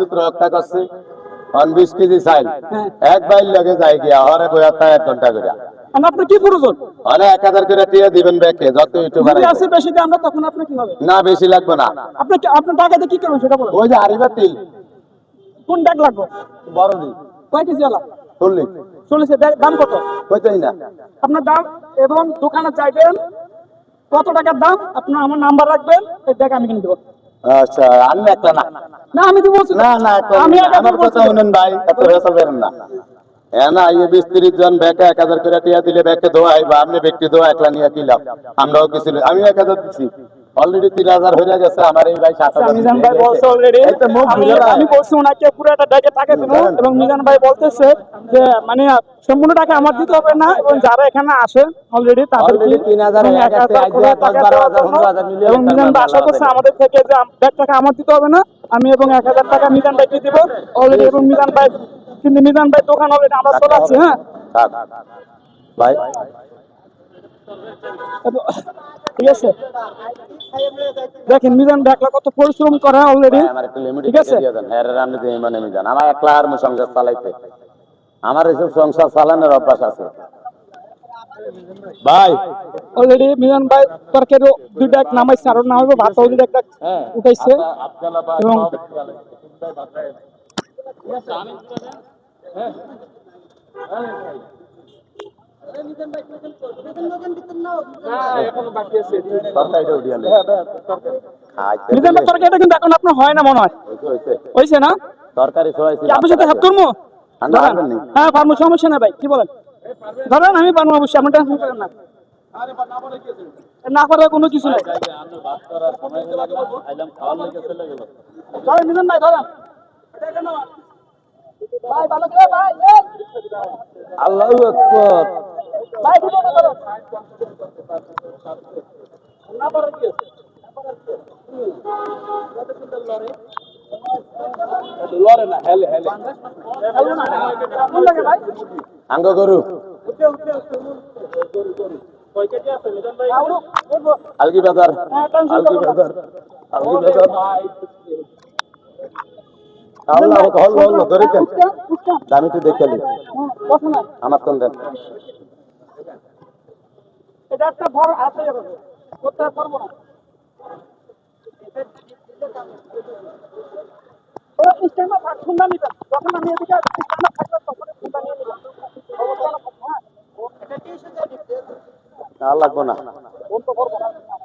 রক্ষা করছি অন বিশ কেজি চাইল। হ্যাঁ। এক বাইল লগে যাই গিয়া হরে বই এক ঘণ্টা করে আর কি প্রয়োজন? এক হাজার করে টিয়া দিবেন ব্যাকে যত ইউটিউবার আসে বেশি দিয়ে আমরা তখন আপনি কি হবে? না বেশি লাগবে না। আপনি কি- আপনার টাকাতে কি করবেন সেটা বলুন। ওই যে হারিবার তিল। কোন ব্যাগ লাগবে? বড় দিল। কয় কেজি আলা? দাম কত? কইতেই না। আপনার দাম এবং দোকানে চাইবেন কত টাকার দাম আপনার আমার নাম্বার রাখবেন এই ব্যাগ আমি কিনে দেবো। আচ্ছা আমি একলা না। না আমি তো বলছি না না আমি আমার কথা। শুনেন ভাই এত রেসাল করেন না। হ্যাঁ না ইয়ে বিশ তিরিশ জন ব্যাকে এক হাজার করে টিয়া দিলে ব্যাকে ধোয়াই বা আপনি ব্যক্তি ধোয়া একলা নিয়ে কিলাম আমরাও কিছু আমি এক হাজার দিচ্ছি অলরেডি তিন হাজার হয়ে গেছে আমার এই ভাই সাত হাজার মিজান ভাই বলছে অলরেডি আমি বলছি ওনাকে পুরো একটা ব্যাগে টাকা দেবো। এবং মিজান ভাই বলতেছে যে মানে সম্পূর্ণ টাকা আমার দিতে হবে না এবং যারা এখানে আসে অলরেডি তাদেরকে Already 3000 এক হাজার আজ করে দশ, টাকা বারো দেওয়ার হাজার, জন্য। পনেরো হাজার মিলিয়ে এবং মিজান ভাই আশা করছে আমাদের থেকে যে ব্যাগ টাকা আমার দিতে হবে না আমি এবং এক হাজার টাকা মিজান ভাইকে দিব অলরেডি এবং মিজান ভাই কিন্তু মিজান ভাই দোকান অলরেডি আমরা চলাচ্ছি হ্যাঁ। ভাই। ঠিক আছে? দেখেন মিজান ভাই একলা কত পরিশ্রম করে অলরেডি লিমিট ঠিক আছে? হ্যাঁ মানে আমি আমার একলা আর সংসার চালাইতে। আমার এসব সংসার চালানোর অভ্যাস আছে। ভাই। অলরেডি মিজান ভাই তরকারি দুই ব্যাগ নামাইছে আরও নামাইবো ভাত অলরেডি একটা উঠাইছে। এবং তরকারিটা উঠিয়ে আনবে। খাইতে মিজান ভাই দিলে- তরকারিটা কিন্তু এখন আপনার হয় না মনে হয়। হইছে, হইছে। হইছে না? তরকারি আপনার সাথে হাত তুলবো ঠান্ডা ধরেন। হারবেন নি? হ্যাঁ পারব সমস্যা না ভাই কি বলেন? ধরেন আমি পারব অবশ্যই আপনার টেনশন করেন না। না করার কোনো কিছু নাই। ধরেন ভাই ধরেন। ভাই ভালো করে ভাই এই, আল্লাহু না? হেলো কোন ভাই? আঙ্গ বলব। আলগি বাজার আলগি। বাজার আলগি বাজার আল্লাহ হল হল ধরে কেন উঠকা, উঠকা। দামি তো দেখে। আমার তো দেন এটা একটা হাতে যাবে করতে পারব না ও স্ট্যান্ডে থাক ঠান্ডা নিবেন যখন আমি এদিকে স্ট্যান্ডে থাকব তখন ঠান্ডা নিয়ে নিবেন অবস্থা না হ্যাঁ লাগবো না। বলতে পারব না।